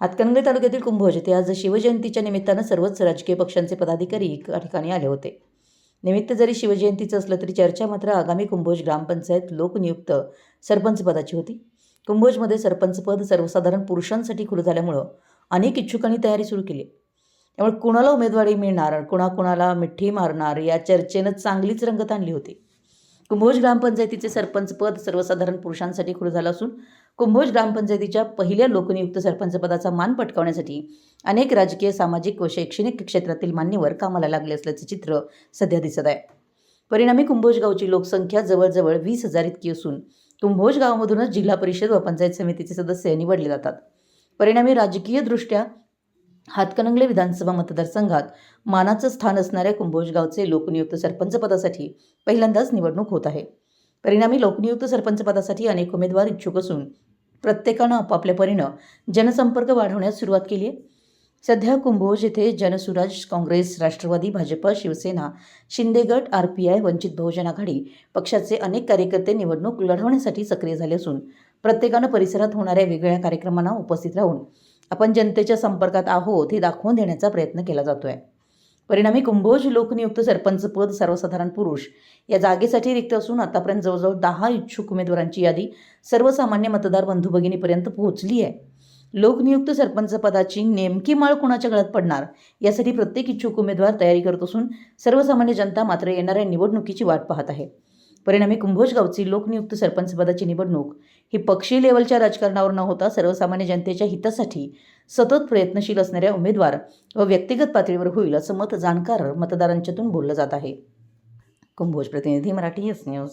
हातकणंगले तालुक्यातील कुंभोज येथे आज शिवजयंतीच्या निमित्तानं सर्वच राजकीय पक्षांचे पदाधिकारी एका ठिकाणी आले होते. निमित्त जरी शिवजयंतीचं असलं तरी चर्चा मात्र आगामी कुंभोज ग्रामपंचायत लोकनियुक्त सरपंच पदाची होती. कुंभोजमध्ये सरपंच पद सर्वसाधारण पुरुषांसाठी खुलं झाल्यामुळं अनेक इच्छुकांनी तयारी सुरू केली. त्यामुळे कुणाला उमेदवारी मिळणार कुणाकुणाला मिठी मारणार या चर्चेनं चांगलीच रंगत आणली होती. कुंभोज ग्रामपंचायतीचे सरपंच पद सर्वसाधारण पुरुषांसाठी खुलं झालं असून कुंभोज ग्रामपंचायतीच्या पहिल्या लोकनियुक्त सरपंच पदाचा मान पटकावण्यासाठी अनेक राजकीय सामाजिक व शैक्षणिक क्षेत्रातील मान्यवर कामाला लागले असल्याचे चित्र सध्या दिसत आहे. परिणामी कुंभोज गावची लोकसंख्या जवळजवळ वीस हजार इतकी असून कुंभोज गावामधूनच जिल्हा परिषद व पंचायत समितीचे सदस्य निवडले जातात. परिणामी राजकीयदृष्ट्या हातकणंगले विधानसभा मतदारसंघात मानाचं स्थान असणाऱ्या कुंभोज गावचे लोकनियुक्त सरपंच पदासाठी पहिल्यांदाच निवडणूक होत आहे. परिणामी लोकनियुक्त सरपंच पदासाठी अनेक उमेदवार इच्छुक असून प्रत्येकानं आपापल्या परीनं जनसंपर्क वाढवण्यास सुरुवात केली आहे सध्या कुंभोज येथे Jansuraj Congress Rashtravadi Bhajap Shiv Sena शिंदेगट R P I Vanchit Bahujan Aghadi पक्षाचे अनेक कार्यकर्ते निवडणूक लढवण्यासाठी सक्रिय झाले असून प्रत्येकानं परिसरात होणाऱ्या वेगवेगळ्या कार्यक्रमांना उपस्थित राहून आपण जनतेच्या संपर्कात आहोत हे दाखवून देण्याचा प्रयत्न केला जातो आहे परिणामी कुंभोज लोकनियुक्त सरपंच पद सर्वसाधारण पुरुष या जागेसाठी रिक्त असून आतापर्यंत जवळजवळ दहा इच्छुक उमेदवारांची यादी सर्वसामान्य मतदार बंधू भगिनीपर्यंत पोहोचली आहे. लोकनियुक्त सरपंच पदाची नेमकी माळ कुणाच्या गळ्यात पडणार यासाठी प्रत्येक इच्छुक उमेदवार तयारी करत असून सर्वसामान्य जनता मात्र येणाऱ्या निवडणुकीची वाट पाहत आहे. परिणामी कुंभोज गावची लोकनियुक्त सरपंचपदाची निवडणूक ही पक्षीय लेवलच्या राजकारणावर न होता सर्वसामान्य जनतेच्या हितासाठी सतत प्रयत्नशील असणाऱ्या उमेदवार व व्यक्तिगत पातळीवर होईल असं मत जाणकार मतदारांच्यातून बोललं जात आहे. कुंभोज प्रतिनिधी मराठी एस न्यूज